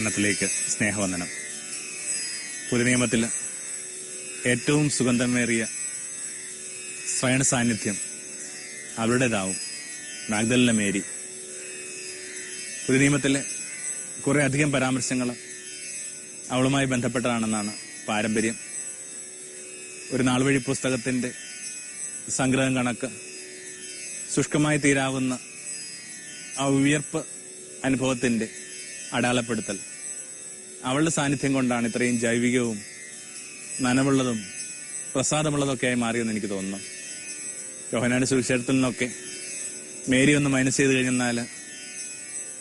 ഗുരുകരണത്തിലേക്ക് സ്നേഹവന്ദനം. പുതുനിയമത്തിൽ ഏറ്റവും സുഗന്ധമേറിയ സ്വയണ സാന്നിധ്യം അവരുടേതാവും. നാഗ്ദലിനെ മേരി പുതുനിയമത്തിലെ കുറേ അധികം പരാമർശങ്ങൾ അവളുമായി ബന്ധപ്പെട്ടതാണെന്നാണ് പാരമ്പര്യം. ഒരു നാൾവഴി പുസ്തകത്തിന്റെ സംഗ്രഹം കണക്ക് ശുഷ്കമായി തീരാവുന്ന ആ ഉയർപ്പ് അനുഭവത്തിന്റെ അടയാളപ്പെടുത്തൽ. അവളുടെ സാന്നിധ്യം കൊണ്ടാണ് ഇത്രയും ജൈവികവും നനവുള്ളതും പ്രസാദമുള്ളതൊക്കെ ആയി മാറിയെന്ന് എനിക്ക് തോന്നുന്നു. യോഹനാന്റെ സുവിശേഷത്തിൽ നിന്നൊക്കെ മേരി ഒന്ന് മൈനസ് ചെയ്ത് കഴിഞ്ഞാൽ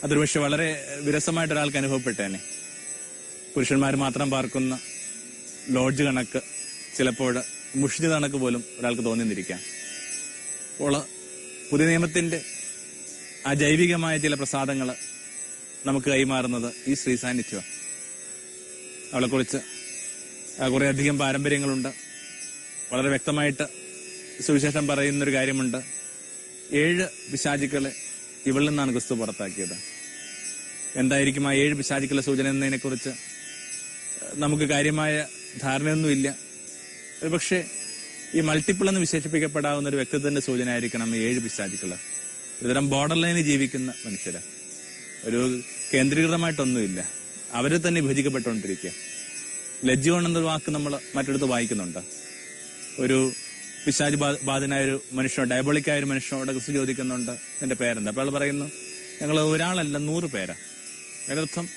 അതൊരു പക്ഷെ വളരെ വിരസമായിട്ട് ഒരാൾക്ക് അനുഭവപ്പെട്ടേനെ. പുരുഷന്മാർ മാത്രം പാർക്കുന്ന ലോഡ്ജ് കണക്ക് ചിലപ്പോൾ മുഷിഞ്ഞ കണക്ക് പോലും ഒരാൾക്ക് തോന്നിന്നിരിക്കാം. അപ്പോൾ പുതിയ നിയമത്തിന്റെ ആ ജൈവികമായ ചില പ്രസാദങ്ങൾ നമുക്ക് കൈമാറുന്നത് ഈ ശ്രീ സാന്നിധ്യമാണ്. അവളെക്കുറിച്ച് കുറേയധികം പാരമ്പര്യങ്ങളുണ്ട്. വളരെ വ്യക്തമായിട്ട് സുവിശേഷം പറയുന്നൊരു കാര്യമുണ്ട്. ഏഴ് പിശാചിക്കളെ ഇവളിൽ നിന്നാണ് ക്രിസ്തു പുറത്താക്കിയത്. എന്തായിരിക്കും ആ ഏഴ് പിശാചിക്കളെ സൂചന എന്നതിനെക്കുറിച്ച്? നമുക്ക് കാര്യമായ ധാരണയൊന്നുമില്ല. പക്ഷേ ഈ മൾട്ടിപ്പിൾ എന്ന് വിശേഷിപ്പിക്കപ്പെടാവുന്ന ഒരു വ്യക്തിത്വത്തിന്റെ സൂചന ആയിരിക്കണം ഈ ഏഴ് പിശാചിക്കൾ ഒരുതരം ബോർഡർ ലൈനിൽ ജീവിക്കുന്ന മനുഷ്യരാണ് ഒരു കേന്ദ്രീകൃതമായിട്ടൊന്നുമില്ല. അവരെ തന്നെ വിഭജിക്കപ്പെട്ടുകൊണ്ടിരിക്കുക. ലജ്ജോൺ എന്നൊരു വാക്ക് നമ്മൾ മറ്റെടുത്ത് വായിക്കുന്നുണ്ട്. ഒരു പിശാജ് ബാധനായ ഒരു മനുഷ്യനോട് ഡയബോളിക്കായ ഒരു മനുഷ്യനോട് ക്രിസ്തു ചോദിക്കുന്നുണ്ട്. എന്റെ പേരെന്താ? അപ്പോൾ പറയുന്നു ഞങ്ങൾ ഒരാളല്ല നൂറ് പേരാ. അതിനർത്ഥം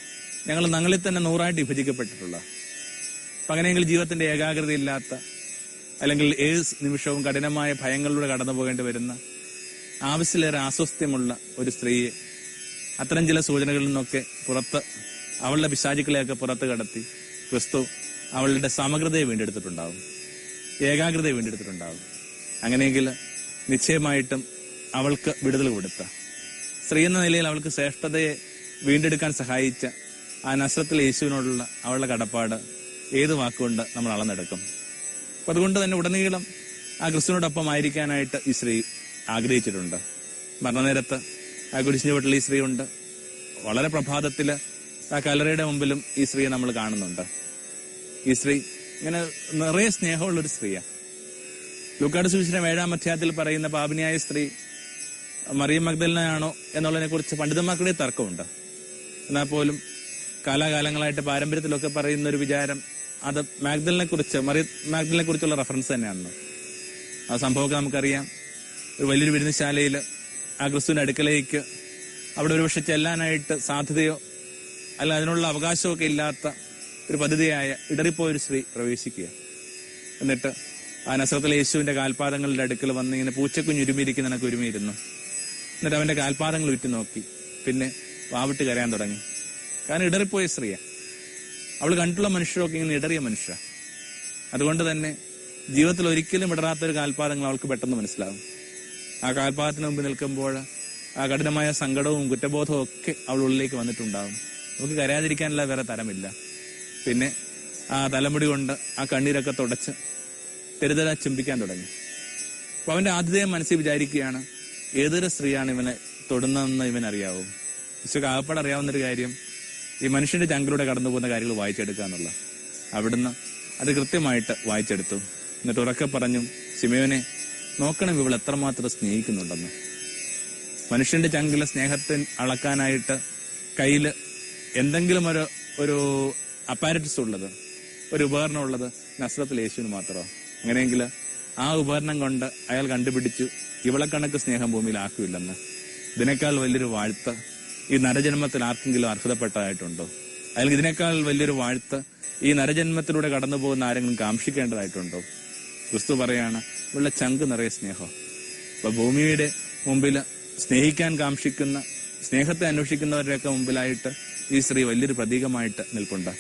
ഞങ്ങൾ ഞങ്ങളിൽ തന്നെ നൂറായിട്ട് വിഭജിക്കപ്പെട്ടിട്ടുള്ള അപ്പൊ അങ്ങനെയെങ്കിൽ ജീവിതത്തിന്റെ ഏകാഗ്രത ഇല്ലാത്ത അല്ലെങ്കിൽ ഏഴ് നിമിഷവും കഠിനമായ ഭയങ്ങളിലൂടെ കടന്നു പോകേണ്ടി വരുന്ന ആവശ്യത്തിലേറെ അസ്വസ്ഥ്യമുള്ള ഒരു സ്ത്രീയെ അത്തരം ചില സൂചനകളിൽ നിന്നൊക്കെ പുറത്ത് അവളുടെ പിശാചുക്കളെയൊക്കെ പുറത്ത് കടത്തി ക്രിസ്തു അവളുടെ സമഗ്രതയെ വീണ്ടെടുത്തിട്ടുണ്ടാവും. ഏകാഗ്രതയെ വീണ്ടെടുത്തിട്ടുണ്ടാവും. അങ്ങനെയെങ്കിൽ നിശ്ചയമായിട്ടും അവൾക്ക് വിടുതൽ കൊടുത്ത. സ്ത്രീ എന്ന നിലയിൽ അവൾക്ക് ശ്രേഷ്ഠതയെ വീണ്ടെടുക്കാൻ സഹായിച്ച ആ നസ്രത്തിൽ യേശുവിനോടുള്ള അവളുടെ കടപ്പാട് ഏത് വാക്കുകൊണ്ട് നമ്മൾ അളന്നെടുക്കും? അപ്പൊ അതുകൊണ്ട് തന്നെ ഉടനീളം ആ ക്രിസ്തുവിനോടൊപ്പം ആയിരിക്കാനായിട്ട് ഈ സ്ത്രീ ആഗ്രഹിച്ചിട്ടുണ്ട്. മരണനേരത്ത് ആ കുരിശിന്റെ വീട്ടിൽ ഈ സ്ത്രീ ഉണ്ട്. വളരെ പ്രഭാതത്തിൽ ആ കലറയുടെ മുമ്പിലും ഈ സ്ത്രീയെ നമ്മൾ കാണുന്നുണ്ട്. ഈ സ്ത്രീ ഇങ്ങനെ നിറയെ സ്നേഹമുള്ള ഒരു സ്ത്രീയാണ് ലൂക്കാട് സുവിശേഷം ഏഴാം അധ്യായത്തിൽ പറയുന്ന പാപിനിയായ സ്ത്രീ മറിയം മഗ്ദലിനാണോ എന്നുള്ളതിനെ കുറിച്ച് പണ്ഡിതന്മാർക്കിടെ തർക്കമുണ്ട്. എന്നാൽ പോലും കാലാകാലങ്ങളായിട്ട് പാരമ്പര്യത്തിലൊക്കെ പറയുന്ന ഒരു വിചാരം അത് മാഗ്ദലിനെ കുറിച്ച് മറിയ മാഗ്ദലിനെ കുറിച്ചുള്ള റെഫറൻസ് തന്നെയാണ് ആ സംഭവമൊക്കെ നമുക്കറിയാം. ഒരു വലിയൊരു വിരുന്നശാലയിൽ ആ ക്രിസ്തുവിന്റെ അടുക്കലേക്ക് അവിടെ ഒരുപക്ഷെ ചെല്ലാനായിട്ട് സാധ്യതയോ അല്ല അതിനുള്ള അവകാശമൊക്കെ ഇല്ലാത്ത ഒരു പദ്ധതിയായ ഇടറിപ്പോയൊരു സ്ത്രീ പ്രവേശിക്കുക. എന്നിട്ട് ആ നസ്രത്തിലെ യേശുവിന്റെ കാൽപാദങ്ങളുടെ അടുക്കൽ വന്ന് ഇങ്ങനെ പൂച്ചക്കുഞ്ഞുരുമിയിരിക്കുന്ന കണക്ക് ഒരുമിയിരുന്നു. എന്നിട്ട് അവന്റെ കാൽപാദങ്ങൾ ഉറ്റു നോക്കി. പിന്നെ വാവിട്ട് കരയാൻ തുടങ്ങി. കാരണം ഇടറിപ്പോയ സ്ത്രീയ. അവൾ കണ്ടിട്ടുള്ള മനുഷ്യരൊക്കെ ഇങ്ങനെ ഇടറിയ മനുഷ്യ അതുകൊണ്ട് തന്നെ ജീവിതത്തിൽ ഒരിക്കലും ഇടറാത്ത ഒരു കാൽപാദങ്ങൾ അവൾക്ക് പെട്ടെന്ന് മനസ്സിലാവും. ആ കാൽപാദത്തിന് മുമ്പ് നിൽക്കുമ്പോൾ ആ കഠിനമായ സങ്കടവും കുറ്റബോധവും ഒക്കെ അവൾ ഉള്ളിലേക്ക് വന്നിട്ടുണ്ടാവും. നമുക്ക് കരയാതിരിക്കാനുള്ള വേറെ തരമില്ല. പിന്നെ ആ തലമുടി കൊണ്ട് ആ കണ്ണീരൊക്കെ തുടച്ച് തെരുതല ചുംബിക്കാൻ തുടങ്ങി. അപ്പൊ അവന്റെ ആതിഥേയം മനസ്സിൽ വിചാരിക്കുകയാണ് ഏതൊരു സ്ത്രീയാണ് ഇവനെ തൊടുന്നതെന്ന് ഇവൻ അറിയാവൂ ഈശോക്ക് ആകപ്പാട് അറിയാവുന്ന ഒരു കാര്യം ഈ മനുഷ്യന്റെ ചങ്കിലൂടെ കടന്നു പോകുന്ന കാര്യങ്ങൾ വായിച്ചെടുക്കുക എന്നുള്ള. അവിടുന്ന് അത് കൃത്യമായിട്ട് വായിച്ചെടുത്തു. എന്നിട്ട് ഉറക്കെ പറഞ്ഞു സിമയോനെ നോക്കണം ഇവൾ എത്രമാത്രം സ്നേഹിക്കുന്നുണ്ടെന്ന്. മനുഷ്യന്റെ ചങ്കിലെ സ്നേഹത്തെ അളക്കാനായിട്ട് കയ്യിൽ എന്തെങ്കിലും ഒരു ഒരു അപ്പാരറ്റസ് ഉള്ളത് ഒരു ഉപകരണം ഉള്ളത് നസ്രത്തിൽ യേശുവിന് മാത്രമോ അങ്ങനെയെങ്കിൽ ആ ഉപകരണം കൊണ്ട് അയാൾ കണ്ടുപിടിച്ചു ഇവളെ കണക്ക് സ്നേഹം ഭൂമിയിൽ ആക്കുമില്ലെന്ന് ഇതിനേക്കാൾ വലിയൊരു വാഴ്ത്ത ഈ നരജന്മത്തിൽ ആർക്കെങ്കിലും അർഹതപ്പെട്ടതായിട്ടുണ്ടോ അല്ലെങ്കിൽ ഇതിനേക്കാൾ വലിയൊരു വാഴ്ത്ത ഈ നരജന്മത്തിലൂടെ കടന്നു പോകുന്ന ആരെങ്കിലും കാക്ഷിക്കേണ്ടതായിട്ടുണ്ടോ? ക്രിസ്തു പറയാണ് ഇവളുടെ ചങ്ക് നിറയെ സ്നേഹം. അപ്പൊ ഭൂമിയുടെ മുമ്പിൽ സ്നേഹിക്കാൻ കാക്ഷിക്കുന്ന സ്നേഹത്തെ അന്വേഷിക്കുന്നവരുടെയൊക്കെ മുമ്പിലായിട്ട് ഈ സ്ത്രീ വലിയൊരു പ്രതീകമായിട്ട് നിൽപ്പുണ്ട്.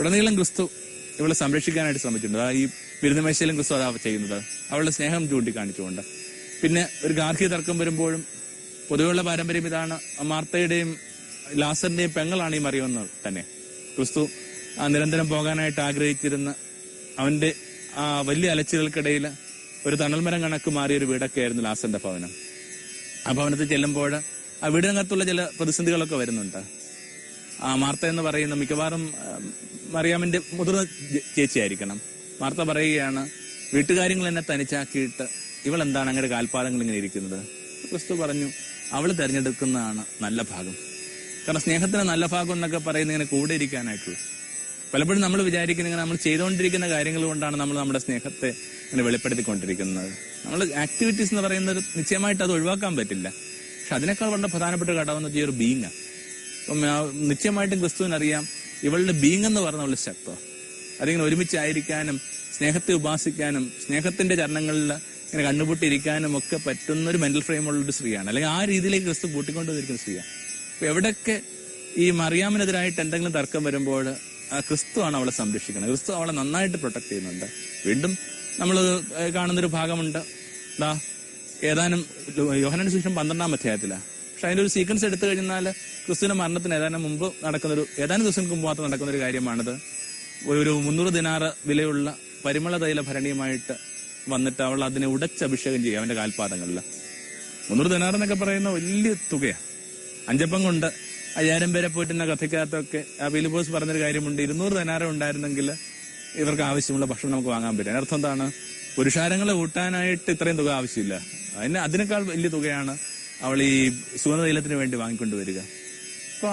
ഉടനീളം ക്രിസ്തു ഇവളെ സംരക്ഷിക്കാനായിട്ട് ശ്രമിച്ചിട്ടുണ്ട്. ഈ വിരുദ്ധമേശയിലും ക്രിസ്തു അതാ ചെയ്യുന്നത്. അവളുടെ സ്നേഹം ചൂണ്ടിക്കാണിച്ചുകൊണ്ട്. പിന്നെ ഒരു ഗാർഹിക തർക്കം വരുമ്പോഴും പൊതുവെയുള്ള പാരമ്പര്യം ഇതാണ് മാർത്തയുടെയും ലാസറിന്റെയും പെങ്ങളാണ് ഈ മറിയുമെന്ന് തന്നെ. ക്രിസ്തു ആ നിരന്തരം പോകാനായിട്ട് ആഗ്രഹിച്ചിരുന്ന അവന്റെ ആ വലിയ അലച്ചിലുകൾക്കിടയിൽ ഒരു തണൽമരം കണക്ക് മാറിയ ഒരു വീടൊക്കെ ആയിരുന്നു ലാസറിന്റെ ഭവനം. ആ ഭവനത്തിൽ ചെല്ലുമ്പോൾ ആ വീടിനകത്തുള്ള ചില പ്രതിസന്ധികളൊക്കെ വരുന്നുണ്ട്. മാർത്ത എന്ന് പറയുന്ന മിക്കവാറും മറിയാമിന്റെ മുതിർന്ന ചേച്ചിയായിരിക്കണം. മാർത്ത പറയുകയാണ് വീട്ടുകാര്യങ്ങൾ എന്നെ തനിച്ചാക്കിയിട്ട് ഇവൾ എന്താണ് അങ്ങയുടെ കാൽപാദങ്ങൾ ഇങ്ങനെ ഇരിക്കുന്നത്? ക്രിസ്തു പറഞ്ഞു അവൾ തിരഞ്ഞെടുക്കുന്നതാണ് നല്ല ഭാഗം. കാരണം സ്നേഹത്തിന് നല്ല ഭാഗം എന്നൊക്കെ പറയുന്നത് ഇങ്ങനെ കൂടെ ഇരിക്കാനായിട്ടുള്ളൂ. പലപ്പോഴും നമ്മൾ വിചാരിക്കുന്ന ഇങ്ങനെ നമ്മൾ ചെയ്തുകൊണ്ടിരിക്കുന്ന കാര്യങ്ങൾ കൊണ്ടാണ് നമ്മൾ നമ്മുടെ സ്നേഹത്തെ ഇങ്ങനെ വെളിപ്പെടുത്തിക്കൊണ്ടിരിക്കുന്നത്. നമ്മൾ ആക്ടിവിറ്റീസ് എന്ന് പറയുന്നത് നിശ്ചയമായിട്ട് അത് ഒഴിവാക്കാൻ പറ്റില്ല. പക്ഷെ അതിനേക്കാൾ വളരെ പ്രധാനപ്പെട്ട ഘടകം എന്ന് ഈ ഒരു ബീങ് നിശ്ചയമായിട്ടും ക്രിസ്തുവിനറിയാം ഇവളുടെ ബീങ് എന്ന് പറഞ്ഞ അവളുടെ ശക്തം. അതിങ്ങനെ ഒരുമിച്ചായിരിക്കാനും സ്നേഹത്തെ ഉപാസിക്കാനും സ്നേഹത്തിന്റെ ചരണങ്ങളിൽ ഇങ്ങനെ കണ്ണുപൊട്ടിയിരിക്കാനും ഒക്കെ പറ്റുന്ന ഒരു മെന്റൽ ഫ്രെയിമുള്ള ഒരു സ്ത്രീയാണ്. അല്ലെങ്കിൽ ആ രീതിയിലേക്ക് ക്രിസ്തു കൂട്ടിക്കൊണ്ടുവന്നിരിക്കുന്ന സ്ത്രീയാണ്. അപ്പൊ എവിടൊക്കെ ഈ മറിയാമിനെതിരായിട്ട് എന്തെങ്കിലും തർക്കം വരുമ്പോൾ ആ ക്രിസ്തു ആണ് അവളെ സംരക്ഷിക്കുന്നത്. ക്രിസ്തു അവളെ നന്നായിട്ട് പ്രൊട്ടക്ട് ചെയ്യുന്നുണ്ട്. വീണ്ടും നമ്മൾ കാണുന്നൊരു ഭാഗമുണ്ട്. ദാ ഏതാനും യോഹനൻ പന്ത്രണ്ടാം അധ്യായത്തിലാണ് പക്ഷെ അതിന്റെ ഒരു സീക്വൻസ് എടുത്തു കഴിഞ്ഞാൽ ക്രിസ്തുവിന്റെ മരണത്തിന് ഏതാനും മുമ്പ് നടക്കുന്നൊരു ഏതാനും ദിവസങ്ങൾക്ക് മുമ്പ് മാത്രം നടക്കുന്ന ഒരു കാര്യമാണിത്. ഒരു മുന്നൂറ് ദിനാറ് വിലയുള്ള പരിമള തൈല ഭരണിയുമായിട്ട് വന്നിട്ട് അവൾ അതിനെ ഉടച്ച് അഭിഷേകം ചെയ്യുക അവന്റെ കാൽപാദങ്ങളിൽ. മുന്നൂറ് ദിനാർ എന്നൊക്കെ പറയുന്ന വലിയ തുകയാണ്. അഞ്ചപ്പം കൊണ്ട് അയ്യായിരം പേരെ പോയിട്ടുന്ന കഥയ്ക്കകത്തൊക്കെ ആ ബിലിബോസ് പറഞ്ഞൊരു കാര്യമുണ്ട്. ഇരുന്നൂറ് ദിനാരം ഉണ്ടായിരുന്നെങ്കിൽ ഇവർക്ക് ആവശ്യമുള്ള ഭക്ഷണം നമുക്ക് വാങ്ങാൻ പറ്റും. അതിനർത്ഥം എന്താണ്? പുരുഷാരങ്ങളെ കൂട്ടാനായിട്ട് ഇത്രയും തുക ആവശ്യമില്ല. അതിന് അതിനേക്കാൾ വലിയ തുകയാണ് അവൾ ഈ സുഗന്ധ തൈലത്തിന് വേണ്ടി വാങ്ങിക്കൊണ്ടുവരിക. അപ്പൊ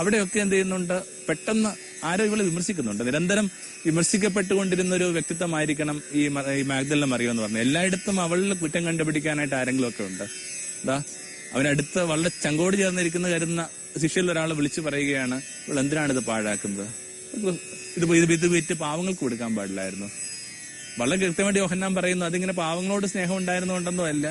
അവിടെയൊക്കെ എന്ത് ചെയ്യുന്നുണ്ട്? പെട്ടെന്ന് ആരോ ഇവളെ വിമർശിക്കുന്നുണ്ട്. നിരന്തരം വിമർശിക്കപ്പെട്ടുകൊണ്ടിരുന്ന ഒരു വ്യക്തിത്വമായിരിക്കണം ഈ മാഗ്ദല മറിയോ എന്ന് പറഞ്ഞു. എല്ലായിടത്തും അവളിൽ കുറ്റം കണ്ടുപിടിക്കാനായിട്ട് ആരെങ്കിലും ഒക്കെ ഉണ്ട്? എന്താ അവനടുത്ത് വളരെ ചങ്കോട് ചേർന്നിരിക്കുന്ന കരുന്ന ശിഷ്യയിൽ ഒരാൾ വിളിച്ചു പറയുകയാണ് ഇവൾ എന്തിനാണ് ഇത് പാഴാക്കുന്നത് ഇത് ഇത് ഇത് വിറ്റ് പാവങ്ങൾക്ക് കൊടുക്കാൻ പാടില്ലായിരുന്നു. വളരെ കൃത്യമായിട്ട് യോഹന്നാൻ പറയുന്നു അതിങ്ങനെ പാവങ്ങളോട് സ്നേഹം ഉണ്ടായിരുന്നുണ്ടെന്നോ അല്ല.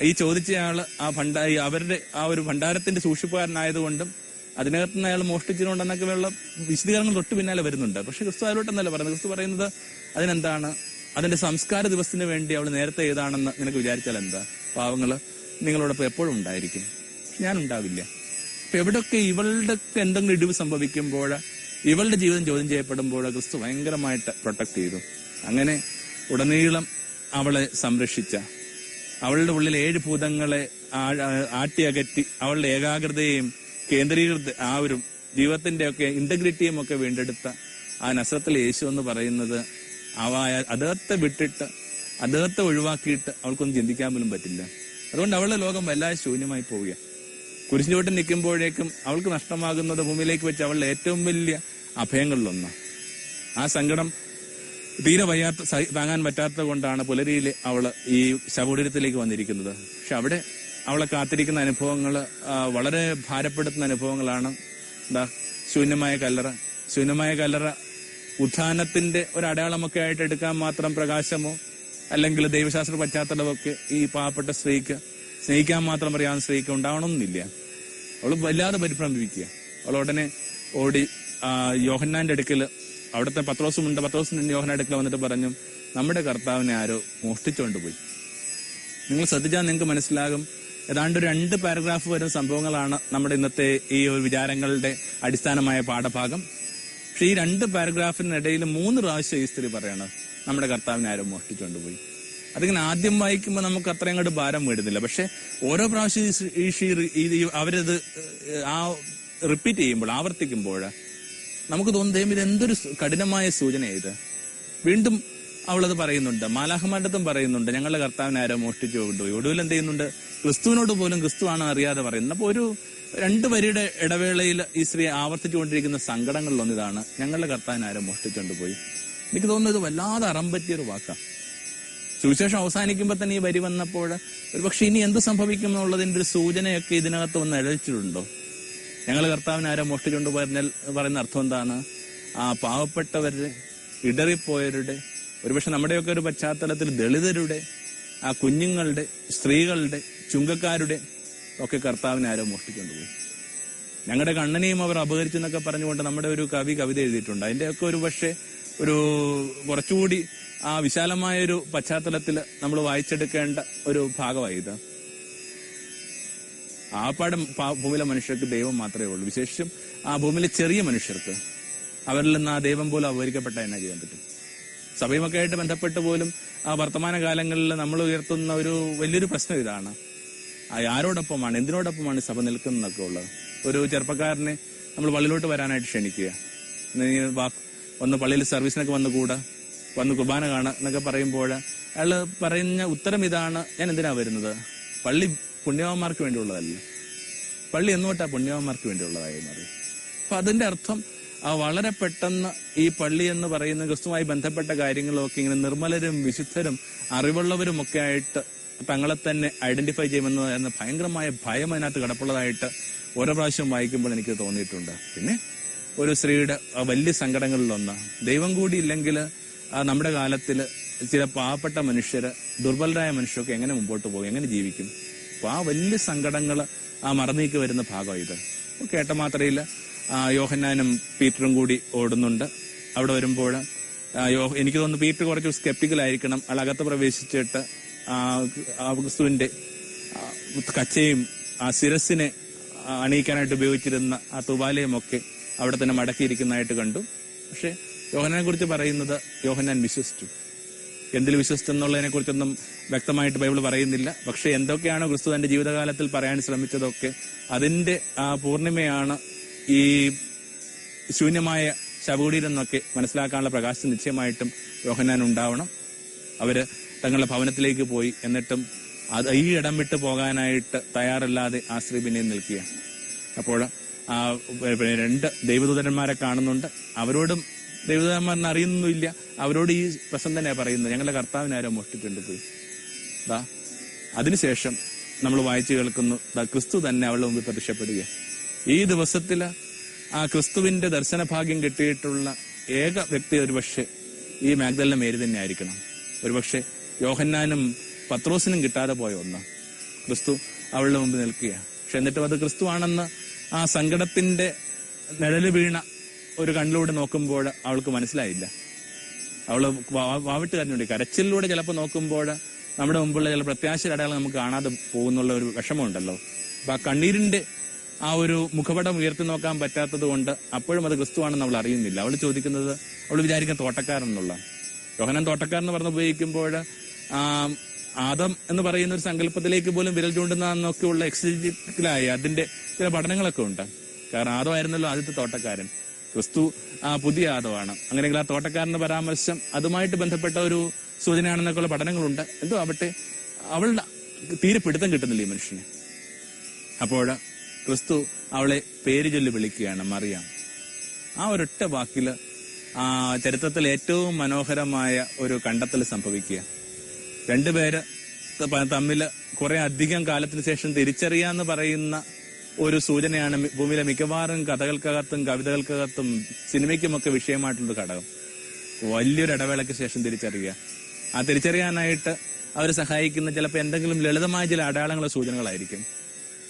ഈ ചോദിച്ചയാൾ ആ ഭണ്ടാ അവരുടെ ആ ഒരു ഭണ്ഡാരത്തിന്റെ സൂക്ഷിപ്പുകാരനായതുകൊണ്ടും അതിനകത്ത് നിന്ന് അയാൾ മോഷ്ടിച്ചിട്ടുണ്ടെന്നൊക്കെ ഉള്ള വിശദീകരണങ്ങൾ തൊട്ട് പിന്നാലെ വരുന്നുണ്ട്. പക്ഷെ ക്രിസ്തു അതിലോട്ടെന്നല്ല പറയുന്നത്. ക്രിസ്തു പറയുന്നത് അതിനെന്താണ്? അതിന്റെ സംസ്കാര ദിവസത്തിന് വേണ്ടി അവൾ നേരത്തെ ഏതാണെന്ന് നിനക്ക് വിചാരിച്ചാൽ എന്താ? പാവങ്ങൾ നിങ്ങളോടൊപ്പം എപ്പോഴും ഉണ്ടായിരിക്കും. ഞാൻ ഉണ്ടാവില്ല അപ്പൊ എവിടൊക്കെ ഇവളുടെ എന്തെങ്കിലും ഇടിവ് സംഭവിക്കുമ്പോൾ ഇവളുടെ ജീവിതം ചോദ്യം ചെയ്യപ്പെടുമ്പോൾ ക്രിസ്തു ഭയങ്കരമായിട്ട് പ്രൊട്ടക്ട് ചെയ്തു. അങ്ങനെ ഉടനീളം അവളെ സംരക്ഷിച്ച അവളുടെ ഉള്ളിൽ ഏഴ് ഭൂതങ്ങളെ ആട്ടിയകറ്റി അവളുടെ ഏകാഗ്രതയെയും കേന്ദ്രീകൃത ആ ഒരു ജീവിതത്തിന്റെ ഒക്കെ ഇന്റഗ്രിറ്റിയും ഒക്കെ വീണ്ടെടുത്ത ആ നസ്രത്തിലെ യേശു എന്ന് പറയുന്നത് അവ അദ്ദേഹത്തെ വിട്ടിട്ട് അദ്ദേഹത്തെ ഒഴിവാക്കിയിട്ട് അവൾക്കൊന്നും ചിന്തിക്കാൻ പോലും പറ്റില്ല. അതുകൊണ്ട് അവളുടെ ലോകം വല്ലാതെ ശൂന്യമായി പോവുക കുരിശിന്റെ വീട്ടിൽ നിൽക്കുമ്പോഴേക്കും അവൾക്ക് നഷ്ടമാകുന്നത് ഭൂമിയിലേക്ക് വെച്ച് അവളുടെ ഏറ്റവും വലിയ അഭയങ്ങളിലൊന്ന് ആ സങ്കടം തീരെ വയ്യാത്ത താങ്ങാൻ പറ്റാത്തത് കൊണ്ടാണ് പുലരിയിൽ അവൾ ഈ ശവകുടീരത്തിലേക്ക് വന്നിരിക്കുന്നത്. പക്ഷെ അവിടെ അവളെ കാത്തിരിക്കുന്ന അനുഭവങ്ങൾ വളരെ ഭാരപ്പെടുത്തുന്ന അനുഭവങ്ങളാണ്. എന്താ ശൂന്യമായ കല്ലറ. ശൂന്യമായ കല്ലറ ഉത്ഥാനത്തിന്റെ ഒരു അടയാളമൊക്കെ ആയിട്ട് എടുക്കാൻ മാത്രം പ്രകാശമോ അല്ലെങ്കിൽ ദൈവശാസ്ത്ര പശ്ചാത്തലമൊക്കെ ഈ പാവപ്പെട്ട സ്ത്രീക്ക് സ്നേഹിക്കാൻ മാത്രം അറിയാവുന്ന സ്ത്രീക്ക് ഉണ്ടാവണമെന്നില്ല. അവൾ വല്ലാതെ പരിഭ്രമിപ്പിക്കുക. അവൾ ഉടനെ ഓടി യോഹന്നാന്റെ അടുക്കൽ അവിടുത്തെ പത്രോസുമുണ്ട്. യോഹന അടുക്കള വന്നിട്ട് പറഞ്ഞു നമ്മുടെ കർത്താവിനെ ആരോ മോഷ്ടിച്ചുകൊണ്ട് പോയി. നിങ്ങൾ ശ്രദ്ധിച്ചാൽ നിങ്ങൾക്ക് മനസ്സിലാകും. ഏതാണ്ട് രണ്ട് പാരഗ്രാഫ് വരുന്ന സംഭവങ്ങളാണ് നമ്മുടെ ഇന്നത്തെ ഈ ഒരു വിചാരങ്ങളുടെ അടിസ്ഥാനമായ പാഠഭാഗം. പക്ഷെ ഈ രണ്ട് പാരഗ്രാഫിനിടയിൽ മൂന്ന് പ്രാവശ്യം ഈ സ്ത്രീ പറയണം നമ്മുടെ കർത്താവിനെ ആരോ മോഷ്ടിച്ചുകൊണ്ട് പോയി. അതിങ്ങനെ ആദ്യം വായിക്കുമ്പോൾ നമുക്ക് അത്രയും അങ്ങോട്ട് ഭാരം വീടുന്നില്ല പക്ഷെ ഓരോ പ്രാവശ്യം അവരത് ആ റിപ്പീറ്റ് ചെയ്യുമ്പോൾ ആവർത്തിക്കുമ്പോൾ നമുക്ക് തോന്നും ദൈവം ഇത് എന്തൊരു കഠിനമായ സൂചനയാണ് ഇത്. വീണ്ടും അവളത് പറയുന്നുണ്ട്. മാലാഹമാണ്ടത്തും പറയുന്നുണ്ട്. ഞങ്ങളുടെ കർത്താവിനെ ആരോ മോഷ്ടിച്ചു കൊണ്ടുപോയി. ഒടുവിൽ എന്ത് ചെയ്യുന്നുണ്ട്? ക്രിസ്തുവിനോട് പോലും ക്രിസ്തു ആണോ അറിയാതെ പറയുന്നത് അപ്പോൾ ഒരു രണ്ട് വരിയുടെ ഇടവേളയിൽ ഈ സ്ത്രീ ആവർത്തിച്ചുകൊണ്ടിരിക്കുന്ന സങ്കടങ്ങളിലൊന്നിതാണ് ഞങ്ങളുടെ കർത്താവിനെ ആരോ മോഷ്ടിച്ചുകൊണ്ട് പോയി എനിക്ക് തോന്നുന്നത് വല്ലാതെ അറം പറ്റിയൊരു വാക്കാണ് സുവിശേഷം അവസാനിക്കുമ്പോൾ തന്നെ ഈ വരി വന്നപ്പോൾ ഒരുപക്ഷെ ഇനി എന്ത് സംഭവിക്കും എന്നുള്ളതിന്റെ ഒരു സൂചനയൊക്കെ ഇതിനകത്ത് ഒന്ന് എഴച്ചിട്ടുണ്ടോ ഞങ്ങൾ കർത്താവിനെ ആരോ മോഷ്ടിച്ചുകൊണ്ട് പറഞ്ഞാൽ പറയുന്ന അർത്ഥം എന്താണ്? ആ പാവപ്പെട്ടവരുടെ ഇടറിപ്പോയവരുടെ ഒരുപക്ഷെ നമ്മുടെയൊക്കെ ഒരു പശ്ചാത്തലത്തിൽ ദളിതരുടെ ആ കുഞ്ഞുങ്ങളുടെ സ്ത്രീകളുടെ ചുങ്കക്കാരുടെ ഒക്കെ കർത്താവിനെ ആരോ മോഷ്ടിച്ചുകൊണ്ട് പോയി? ഞങ്ങളുടെ കണ്ണനെയും അവർ അപഹരിച്ചു എന്നൊക്കെ പറഞ്ഞുകൊണ്ട് നമ്മുടെ ഒരു കവി കവിത എഴുതിയിട്ടുണ്ട്. അതിന്റെയൊക്കെ ഒരു പക്ഷേ ഒരു കുറച്ചുകൂടി ആ വിശാലമായ ഒരു പശ്ചാത്തലത്തിൽ നമ്മൾ വായിച്ചെടുക്കേണ്ട ഒരു ഭാഗമായി ഇത് ആ പാടം ഭൂമിയിലെ മനുഷ്യർക്ക് ദൈവം മാത്രമേ ഉള്ളൂ. വിശേഷം ആ ഭൂമിയിലെ ചെറിയ മനുഷ്യർക്ക് അവരിൽ നിന്ന് ആ ദൈവം പോലും അപകരിക്കപ്പെട്ട എന്നാ ചെയ്യാൻ പറ്റും. സഭയുമൊക്കെ ആയിട്ട് ബന്ധപ്പെട്ട് പോലും ആ വർത്തമാന കാലങ്ങളിൽ നമ്മൾ ഉയർത്തുന്ന ഒരു വലിയൊരു പ്രശ്നം ഇതാണ്. ആരോടൊപ്പമാണ് എന്തിനോടൊപ്പമാണ് സഭ നിൽക്കുന്നതൊക്കെ ഉള്ളത്? ഒരു ചെറുപ്പക്കാരനെ നമ്മൾ പള്ളിയിലോട്ട് വരാനായിട്ട് ക്ഷണിക്കുക. ഒന്ന് പള്ളിയിൽ സർവീസിനൊക്കെ വന്ന് കൂടാ വന്ന് കുർബാന കാണുക എന്നൊക്കെ പറയുമ്പോൾ അയാൾ പറയുന്ന ഉത്തരം ഇതാണ് ഞാൻ എന്തിനാ വരുന്നത്? പള്ളി പുണ്യവാന്മാർക്ക് വേണ്ടിയുള്ളതല്ല. പള്ളി എന്നോട്ടാ പുണ്യവാന്മാർക്ക് വേണ്ടിയുള്ളതായി മാറി. അപ്പൊ അതിന്റെ അർത്ഥം ആ വളരെ പെട്ടെന്ന് ഈ പള്ളി എന്ന് പറയുന്ന ക്രിസ്തുമായി ബന്ധപ്പെട്ട കാര്യങ്ങളൊക്കെ ഇങ്ങനെ നിർമ്മലരും വിശുദ്ധരും അറിവുള്ളവരും ഒക്കെ ആയിട്ട് തങ്ങളെ തന്നെ ഐഡന്റിഫൈ ചെയ്യുമെന്ന് എന്ന ഭയങ്കരമായ ഭയം അതിനകത്ത് കിടപ്പുള്ളതായിട്ട് ഓരോ പ്രാവശ്യം വായിക്കുമ്പോൾ എനിക്ക് തോന്നിയിട്ടുണ്ട്. പിന്നെ ഒരു സ്ത്രീയുടെ വലിയ സങ്കടങ്ങളിലൊന്ന്. ദൈവം കൂടി ഇല്ലെങ്കിൽ നമ്മുടെ കാലത്തിൽ ചില പാവപ്പെട്ട മനുഷ്യർ ദുർബലരായ മനുഷ്യരൊക്കെ എങ്ങനെ മുമ്പോട്ട് പോകും? എങ്ങനെ ജീവിക്കും? അപ്പൊ ആ വലിയ സങ്കടങ്ങൾ ആ മറന്നേക്ക് വരുന്ന ഭാഗം ഇത്. കേട്ട മാത്രയിൽ യോഹന്നാനും പീറ്ററും കൂടി ഓടുന്നുണ്ട്. അവിടെ വരുമ്പോൾ എനിക്ക് തോന്നുന്നു പീറ്റർ കുറച്ച് സ്കെപ്റ്റിക്കൽ ആയിരിക്കണം. അളകത്ത് പ്രവേശിച്ചിട്ട് ക്രിസ്തുവിന്റെ കച്ചയും ആ ശിരസിനെ അണിയിക്കാനായിട്ട് ഉപയോഗിച്ചിരുന്ന ആ തുവാലയും ഒക്കെ അവിടെ തന്നെ മടക്കിയിരിക്കുന്നതായിട്ട് കണ്ടു. പക്ഷെ യോഹനാനെ കുറിച്ച് പറയുന്നത് യോഹനാൻ വിശ്വസിച്ചു. എന്തിൽ വിശ്വസിച്ചു എന്നുള്ളതിനെ കുറിച്ചൊന്നും വ്യക്തമായിട്ട് ബൈബിൾ പറയുന്നില്ല. പക്ഷെ എന്തൊക്കെയാണോ ക്രിസ്തു തന്റെ ജീവിതകാലത്തിൽ പറയാൻ ശ്രമിച്ചതൊക്കെ അതിന്റെ ആ പൂർണിമയാണ് ഈ ശൂന്യമായ ശവകുടീരം എന്നൊക്കെ മനസ്സിലാക്കാനുള്ള പ്രകാശം നിശ്ചയമായിട്ടും യോഹനാൻ ഉണ്ടാവണം. അവർ തങ്ങളുടെ ഭവനത്തിലേക്ക് പോയി എന്നിട്ടും അത് ഈ ഇടം വിട്ട് പോകാനായിട്ട് തയ്യാറല്ലാതെ ആ സ്ത്രീ പിന്നെയും നിൽക്കുക അപ്പോൾ ആ രണ്ട് ദൈവദൂതന്മാരെ കാണുന്നുണ്ട്. അവരോടും ദൈവദൂതന്മാരെന്ന് അറിയുന്നില്ല അവരോട് ഈ പ്രശ്നം തന്നെയാണ് പറയുന്നത്. ഞങ്ങളുടെ കർത്താവിനെ ആരോ പോയി. ദാ അതിനുശേഷം നമ്മൾ വായിച്ചു കേൾക്കുന്നു ദാ ക്രിസ്തു തന്നെ അവളുടെ മുമ്പിൽ പ്രത്യക്ഷപ്പെടുക ഈ ദിവസത്തിൽ ആ ക്രിസ്തുവിന്റെ ദർശനഭാഗ്യം കിട്ടിയിട്ടുള്ള ഏക വ്യക്തി ഒരുപക്ഷെ ഈ മാഗ്ദലിനെ മേരി തന്നെ ആയിരിക്കണം ഒരുപക്ഷെ യോഹന്നാനും പത്രോസിനും കിട്ടാതെ പോയ ഒന്ന്. ക്രിസ്തു അവളുടെ മുമ്പിൽ നിൽക്കുക പക്ഷെ എന്നിട്ടും അത് ക്രിസ്തു ആണെന്ന് ആ സങ്കടത്തിന്റെ നിഴൽ വീണ ഒരു കണ്ണിലൂടെ നോക്കുമ്പോൾ അവൾക്ക് മനസ്സിലായില്ല. അവൾ വാവിട്ട് കരഞ്ഞുണ്ട് കരച്ചിലൂടെ ചിലപ്പോൾ നോക്കുമ്പോൾ നമ്മുടെ മുമ്പുള്ള ചില പ്രത്യാശ അടയാളം നമുക്ക് കാണാതെ പോകുന്നുള്ള ഒരു വിഷമമുണ്ടല്ലോ. അപ്പൊ ആ കണ്ണീരിന്റെ ആ ഒരു മുഖപടം ഉയർത്തി നോക്കാൻ പറ്റാത്തത് കൊണ്ട് അപ്പോഴും അത് ക്രിസ്തുവാണെന്ന് അവൾ അറിയുന്നില്ല. അവൾ ചോദിക്കുന്നത് അവൾ വിചാരിക്കുന്ന തോട്ടക്കാരൻ എന്നുള്ള. യോഹനൻ തോട്ടക്കാരൻ എന്ന് പറഞ്ഞ് ഉപയോഗിക്കുമ്പോൾ ആദം എന്ന് പറയുന്ന ഒരു സങ്കല്പത്തിലേക്ക് പോലും വിരൽ ചൂണ്ടുന്നൊക്കെയുള്ള എക്സിലായി അതിന്റെ ചില പഠനങ്ങളൊക്കെ ഉണ്ട്. കാരണം ആദം ആയിരുന്നല്ലോ ആദ്യത്തെ തോട്ടക്കാരൻ. ക്രിസ്തു പുതിയ ആദമാണ് അങ്ങനെയെങ്കിൽ ആ തോട്ടക്കാരന്റെ പരാമർശം അതുമായിട്ട് ബന്ധപ്പെട്ട ഒരു സൂചനയാണെന്നൊക്കെയുള്ള പഠനങ്ങളുണ്ട്. എന്തോ ആവട്ടെ അവളുടെ തീരെ പിടുത്തം കിട്ടുന്നില്ല ഈ മനുഷ്യന്. അപ്പോൾ ക്രിസ്തു അവളെ പേര് ചൊല്ലി വിളിക്കുകയാണ് മറിയാം. ആ ഒരൊറ്റ വാക്കിൽ ആ ചരിത്രത്തിൽ ഏറ്റവും മനോഹരമായ ഒരു കണ്ടെത്തൽ സംഭവിക്കുക. രണ്ടുപേര് തമ്മിൽ കുറെ അധികം കാലത്തിന് ശേഷം തിരിച്ചറിയാന്ന് പറയുന്ന ഒരു സൂചനയാണ് ഭൂമിയിലെ മിക്കവാറും കഥകൾക്കകത്തും കവിതകൾക്കകത്തും സിനിമയ്ക്കുമൊക്കെ വിഷയമായിട്ടുള്ള ഘടകം. വലിയൊരു ഇടവേളയ്ക്ക് ശേഷം തിരിച്ചറിയുക. ആ തിരിച്ചറിയാനായിട്ട് അവർ സഹായിക്കുന്ന ചിലപ്പോൾ എന്തെങ്കിലും ലളിതമായ ചില അടയാളങ്ങളോ സൂചനകളായിരിക്കും.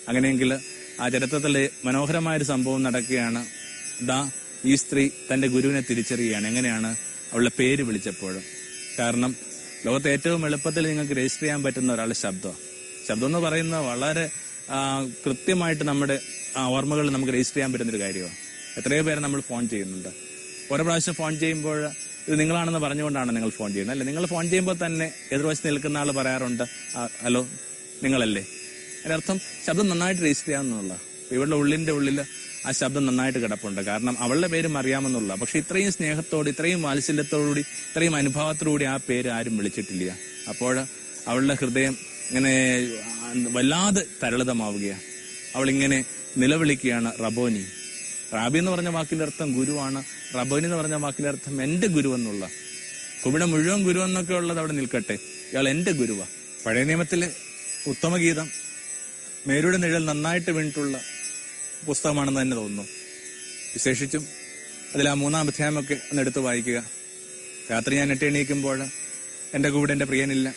അങ്ങനെയെങ്കിൽ ആ ചരിത്രത്തിലെ മനോഹരമായ ഒരു സംഭവം നടക്കുകയാണ്. ദാ ഈ സ്ത്രീ തന്റെ ഗുരുവിനെ തിരിച്ചറിയുകയാണ്. എങ്ങനെയാണ് അവളുടെ പേര് വിളിച്ചപ്പോൾ കാരണം ലോകത്തെ ഏറ്റവും എളുപ്പത്തിൽ നിങ്ങൾക്ക് രജിസ്റ്റർ ചെയ്യാൻ പറ്റുന്ന ഒരാളുടെ ശബ്ദം. ശബ്ദം എന്ന് പറയുന്നത് വളരെ കൃത്യമായിട്ട് നമ്മുടെ ഓർമ്മകൾ നമുക്ക് രജിസ്റ്റർ ചെയ്യാൻ പറ്റുന്നൊരു കാര്യമാണ്. എത്രയോ പേരെ നമ്മൾ ഫോൺ ചെയ്യുന്നുണ്ട്. ഓരോ പ്രാവശ്യം ഫോൺ ചെയ്യുമ്പോൾ ഇത് നിങ്ങളാണെന്ന് പറഞ്ഞുകൊണ്ടാണ് നിങ്ങൾ ഫോൺ ചെയ്യുന്നത്. അല്ലെ? നിങ്ങൾ ഫോൺ ചെയ്യുമ്പോൾ തന്നെ എതിർവശത്ത് നിൽക്കുന്ന ആൾ പറയാറുണ്ട് ഹലോ നിങ്ങളല്ലേ? അതിന്റെ അർത്ഥം ശബ്ദം നന്നായിട്ട് രജിസ്റ്റർ ചെയ്യാമെന്നുള്ള ഇവളുടെ ഉള്ളിന്റെ ഉള്ളിൽ ആ ശബ്ദം നന്നായിട്ട് കിടപ്പുണ്ട്. കാരണം അവളുടെ പേരും അറിയാമെന്നുള്ള. പക്ഷെ ഇത്രയും സ്നേഹത്തോട് ഇത്രയും വാത്സല്യത്തോടുകൂടി ഇത്രയും അനുഭവത്തോടുകൂടി ആ പേര് ആരും വിളിച്ചിട്ടില്ല. അപ്പോൾ അവളുടെ ഹൃദയം ഇങ്ങനെ വല്ലാതെ തരളിതമാവുകയാണ് അവളിങ്ങനെ നിലവിളിക്കുകയാണ് റബോനി. റാബി എന്ന് പറഞ്ഞ വാക്കിന്റെ അർത്ഥം ഗുരുവാണ്. റബോനി എന്ന് പറഞ്ഞ വാക്കിന്റെ അർത്ഥം എന്റെ ഗുരു എന്നുള്ള ഇവിടെ മുഴുവൻ ഗുരു എന്നൊക്കെ ഉള്ളത് അവിടെ നിൽക്കട്ടെ. ഇയാൾ എന്റെ ഗുരുവാ. പഴയ നിയമത്തിലെ ഉത്തമഗീതം മേരുടെ നിഴൽ നന്നായിട്ട് വീണിട്ടുള്ള പുസ്തകമാണെന്ന് തന്നെ തോന്നുന്നു. വിശേഷിച്ചും അതിൽ ആ മൂന്നാം അധ്യായമൊക്കെ ഒന്ന് എടുത്ത് വായിക്കുക. രാത്രി ഞാൻ എട്ടി എണീക്കുമ്പോൾ എന്റെ കൂടെ എന്റെ പ്രിയനില്ല.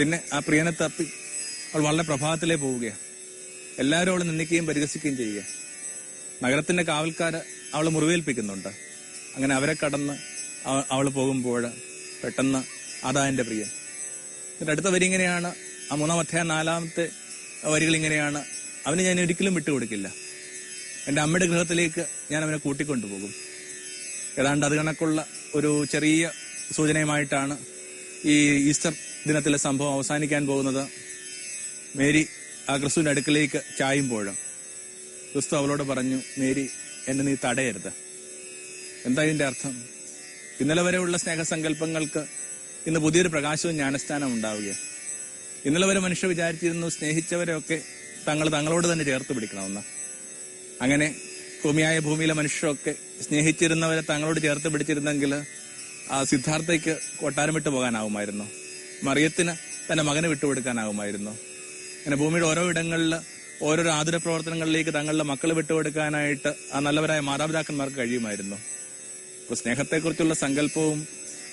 പിന്നെ ആ പ്രിയനെ തപ്പി അവൾ വളരെ പ്രഭാതത്തിലേ പോവുകയാണ് എല്ലാവരും അവളെ നിന്ദിക്കുകയും പരിഹസിക്കുകയും ചെയ്യുക നഗരത്തിന്റെ കാവൽക്കാര് അവൾ മുറിവേൽപ്പിക്കുന്നുണ്ട്. അങ്ങനെ അവരെ കടന്ന് അവൾ പോകുമ്പോൾ പെട്ടെന്ന് അതാ എന്റെ പ്രിയൻ. എന്നിട്ട് അടുത്ത വരി ഇങ്ങനെയാണ് ആ മൂന്നാം അധ്യായം നാലാമത്തെ വരികൾ ഇങ്ങനെയാണ് അവന് ഞാൻ ഒരിക്കലും വിട്ടുകൊടുക്കില്ല എന്റെ അമ്മയുടെ ഗൃഹത്തിലേക്ക് ഞാൻ അവനെ കൂട്ടിക്കൊണ്ടുപോകും ഏതാണ്ട് അത് കണക്കുള്ള ഒരു ചെറിയ സൂചനയുമായിട്ടാണ് ഈ ഈസ്റ്റർ ദിനത്തിലെ സംഭവം അവസാനിക്കാൻ പോകുന്നത് മേരി ആ ക്രിസ്തുവിന്റെ അടുക്കലേക്ക് ചായുമ്പോഴും ക്രിസ്തു അവളോട് പറഞ്ഞു മേരി എന്നെ നീ തടയരുത്. എന്താ ഇതിന്റെ അർത്ഥം? ഇന്നലെ വരെയുള്ള സ്നേഹസങ്കല്പങ്ങൾക്ക് ഇന്ന് പുതിയൊരു പ്രകാശവും ജ്ഞാനസ്ഥാനം ഉണ്ടാവുകയാണ്. ഇന്നലെ വരെ മനുഷ്യർ വിചാരിച്ചിരുന്നു സ്നേഹിച്ചവരെയൊക്കെ തങ്ങൾ തങ്ങളോട് തന്നെ ചേർത്ത് പിടിക്കണമെന്ന്. അങ്ങനെ ഭൂമിയായ ഭൂമിയിലെ മനുഷ്യരൊക്കെ സ്നേഹിച്ചിരുന്നവരെ തങ്ങളോട് ചേർത്ത് പിടിച്ചിരുന്നെങ്കിൽ ആ സിദ്ധാർത്ഥയ്ക്ക് കൊട്ടാരം വിട്ടു പോകാനാവുമായിരുന്നു. മറിയത്തിന് തന്റെ മകനെ വിട്ടുകൊടുക്കാനാകുമായിരുന്നു. അങ്ങനെ ഭൂമിയുടെ ഓരോ ഇടങ്ങളിൽ ഓരോരോ ആതുര പ്രവർത്തനങ്ങളിലേക്ക് തങ്ങളുടെ മക്കളെ വിട്ടുകൊടുക്കാനായിട്ട് ആ നല്ലവരായ മാതാപിതാക്കന്മാർക്ക് കഴിയുമായിരുന്നു. അപ്പൊ സ്നേഹത്തെക്കുറിച്ചുള്ള സങ്കല്പവും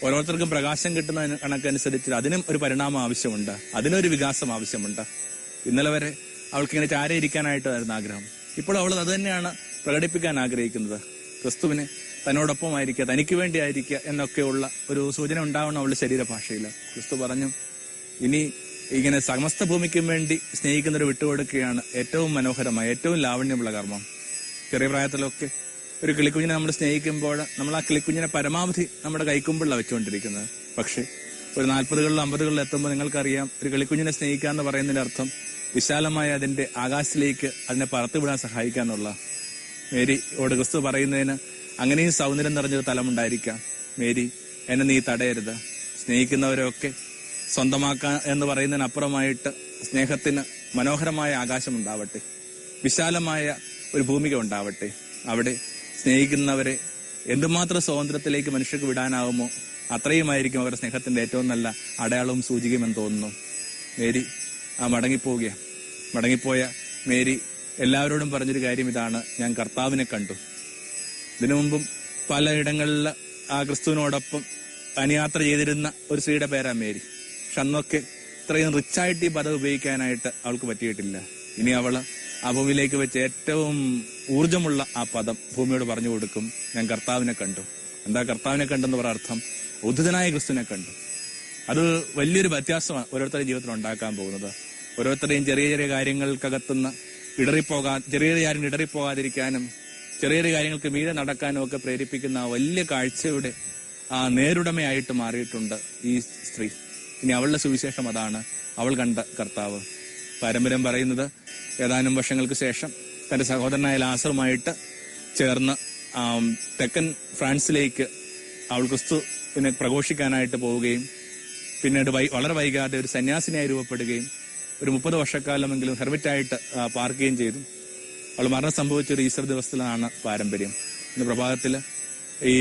ഓരോരുത്തർക്കും പ്രകാശം കിട്ടുന്ന കണക്കനുസരിച്ച് അതിനും ഒരു പരിണാമം ആവശ്യമുണ്ട്. അതിനൊരു വികാസം ആവശ്യമുണ്ട്. ഇന്നലെ വരെ അവൾക്ക് ഇങ്ങനെ ചാരയിരിക്കാനായിട്ടായിരുന്നു ആഗ്രഹം. ഇപ്പോൾ അവൾ അത് തന്നെയാണ് പ്രകടിപ്പിക്കാൻ ആഗ്രഹിക്കുന്നത്. ക്രിസ്തുവിനെ തന്നോടൊപ്പം ആയിരിക്കുക തനിക്ക് വേണ്ടി ആയിരിക്കുക എന്നൊക്കെയുള്ള ഒരു സൂചന ഉണ്ടാവണം അവളുടെ ശരീരഭാഷയിൽ. ക്രിസ്തു പറഞ്ഞു ഇനി ഇങ്ങനെ സമസ്ത ഭൂമിക്കും വേണ്ടി സ്നേഹിക്കുന്നവർ വിട്ടുകൊടുക്കുകയാണ് ഏറ്റവും മനോഹരമായ ഏറ്റവും ലാവണ്യമുള്ള കർമ്മം. ചെറിയ പ്രായത്തിലൊക്കെ ഒരു കിളിക്കുഞ്ഞിനെ നമ്മൾ സ്നേഹിക്കുമ്പോൾ നമ്മൾ ആ കിളിക്കുഞ്ഞിനെ പരമാവധി നമ്മുടെ കൈക്കുമ്പോഴാണ് വെച്ചുകൊണ്ടിരിക്കുന്നത്. പക്ഷേ ഒരു നാൽപ്പതുകളിലും അമ്പതുകളിലും എത്തുമ്പോൾ നിങ്ങൾക്കറിയാം ഒരു കിളിക്കുഞ്ഞിനെ സ്നേഹിക്കുക എന്ന് പറയുന്നതിന്റെ അർത്ഥം വിശാലമായ അതിന്റെ ആകാശത്തിലേക്ക് അതിനെ പറത്തുവിടാൻ സഹായിക്കുക എന്നുള്ള. മേരിയോട് ക്രിസ്തു പറയുന്നതിന് അങ്ങനെയും സൗന്ദര്യം നിറഞ്ഞൊരു തലമുണ്ടായിരിക്കാം മേരി എന്നെ നീ തടയരുത്. സ്നേഹിക്കുന്നവരെയൊക്കെ സ്വന്തമാക്കാൻ എന്ന് പറയുന്നതിനപ്പുറമായിട്ട് സ്നേഹത്തിന് മനോഹരമായ ആകാശം ഉണ്ടാവട്ടെ വിശാലമായ ഒരു ഭൂമിക ഉണ്ടാവട്ടെ. അവിടെ സ്നേഹിക്കുന്നവരെ എന്തുമാത്രം സ്വാതന്ത്ര്യത്തിലേക്ക് മനുഷ്യർക്ക് വിടാനാവുമോ അത്രയുമായിരിക്കും അവരുടെ സ്നേഹത്തിന്റെ ഏറ്റവും നല്ല അടയാളവും സൂചികയുമെന്ന് തോന്നുന്നു. മേരി ആ മടങ്ങിപ്പോവുക മടങ്ങിപ്പോയ മേരി എല്ലാവരോടും പറഞ്ഞൊരു കാര്യം ഇതാണ്. ഞാൻ കർത്താവിനെ കണ്ടു. ഇതിനു മുമ്പും പലയിടങ്ങളിൽ ആ ക്രിസ്തുവിനോടൊപ്പം അനുയാത്ര ചെയ്തിരുന്ന ഒരു സ്ത്രീയുടെ പേരാ മേരി പക്ഷെ അന്നൊക്കെ ഇത്രയും റിച്ചായിട്ട് ഈ പദം ഉപയോഗിക്കാനായിട്ട് അവൾക്ക് പറ്റിയിട്ടില്ല. ഇനി അവൾ ആ ഭൂമിയിലേക്ക് വെച്ച് ഏറ്റവും ഊർജമുള്ള ആ പദം ഭൂമിയോട് പറഞ്ഞു കൊടുക്കും. ഞാൻ കർത്താവിനെ കണ്ടു. എന്താ കർത്താവിനെ കണ്ടെന്ന് പറഞ്ഞ അർത്ഥം? ഉദ്ധിതനായ ക്രിസ്തുവിനെ കണ്ടു. അത് വലിയൊരു വ്യത്യാസമാണ് ഓരോരുത്തരുടെ ജീവിതത്തിൽ ഉണ്ടാക്കാൻ പോകുന്നത്. ഓരോരുത്തരുടെയും ചെറിയ ചെറിയ കാര്യങ്ങൾക്കകത്തുനിന്ന് ഇടറിപ്പോകാൻ ചെറിയ ചെറിയ കാര്യങ്ങൾ ഇടറിപ്പോകാതിരിക്കാനും ചെറിയ ചെറിയ കാര്യങ്ങൾക്ക് മീതെ നടക്കാനും ഒക്കെ പ്രേരിപ്പിക്കുന്ന ആ വലിയ കാഴ്ചയുടെ ആ നേരുടമയായിട്ട് മാറിയിട്ടുണ്ട് ഈ സ്ത്രീ. ഇനി അവളുടെ സുവിശേഷം അതാണ്. അവൾ കണ്ട കർത്താവ്. പാരമ്പര്യം പറയുന്നത് ഏതാനും വർഷങ്ങൾക്ക് ശേഷം തന്റെ സഹോദരനായ ലാസറുമായിട്ട് ചേർന്ന് തെക്കൻ ഫ്രാൻസിലേക്ക് അവൾ ക്രിസ്തുവിനെ പ്രഘോഷിക്കാനായിട്ട് പോവുകയും പിന്നീട് വൈ വളരെ വൈകാതെ ഒരു സന്യാസിനിയായി രൂപപ്പെടുകയും ഒരു മുപ്പത് വർഷക്കാലമെങ്കിലും ഹെർമിറ്റായിട്ട് പാർക്കുകയും ചെയ്തു. അവൾ മരണം സംഭവിച്ച ഒരു ഈസ്റ്റർ ദിവസത്തിലാണ് പാരമ്പര്യം. ഇന്ന് പ്രഭാതത്തിൽ ഈ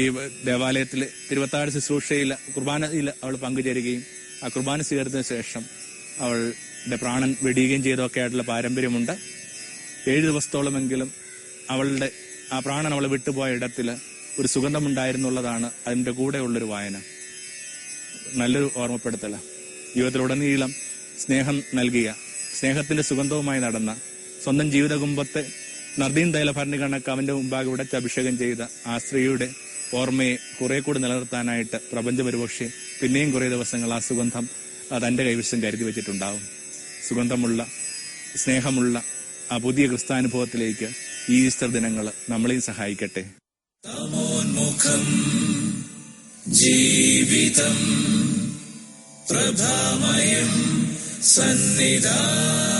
ദേവാലയത്തിൽ തിരുവത്താഴ് ശുശ്രൂഷയിൽ കുർബാനയിൽ അവൾ പങ്കുചേരുകയും ആ കുർബാന സ്വീകരിച്ചതിന് ശേഷം അവളുടെ പ്രാണൻ വെടിയുകയും ചെയ്തൊക്കെ ആയിട്ടുള്ള പാരമ്പര്യമുണ്ട്. ഏഴ് ദിവസത്തോളമെങ്കിലും അവളുടെ ആ പ്രാണൻ അവളെ വിട്ടുപോയ ഇടത്തിൽ ഒരു സുഗന്ധമുണ്ടായിരുന്നുള്ളതാണ് അതിന്റെ കൂടെയുള്ളൊരു വായന. നല്ലൊരു ഓർമ്മപ്പെടുത്തല. ജീവിതത്തിലുടനീളം സ്നേഹം നൽകിയ സ്നേഹത്തിന്റെ സുഗന്ധവുമായി നടന്ന സ്വന്തം ജീവിതകുംഭത്തെ നർദീൻ തൈലഭരണി കണക്ക് അവന്റെ മുമ്പാകെ അഭിഷേകം ചെയ്ത ആ സ്ത്രീയുടെ ഓർമ്മയെ കുറെ കൂടി നിലനിർത്താനായിട്ട് പ്രപഞ്ചം ഒരുപക്ഷെ പിന്നെയും കുറെ ദിവസങ്ങൾ ആ സുഗന്ധം തന്റെ കൈവശം കരുതി വെച്ചിട്ടുണ്ടാവും. സുഗന്ധമുള്ള സ്നേഹമുള്ള ആ പുതിയ ക്രിസ്താനുഭവത്തിലേക്ക് ഈ ഈസ്റ്റർ ദിനങ്ങൾ നമ്മളെയും സഹായിക്കട്ടെ. ജീവിതം പ്രഭാമയം സന്നിധാനം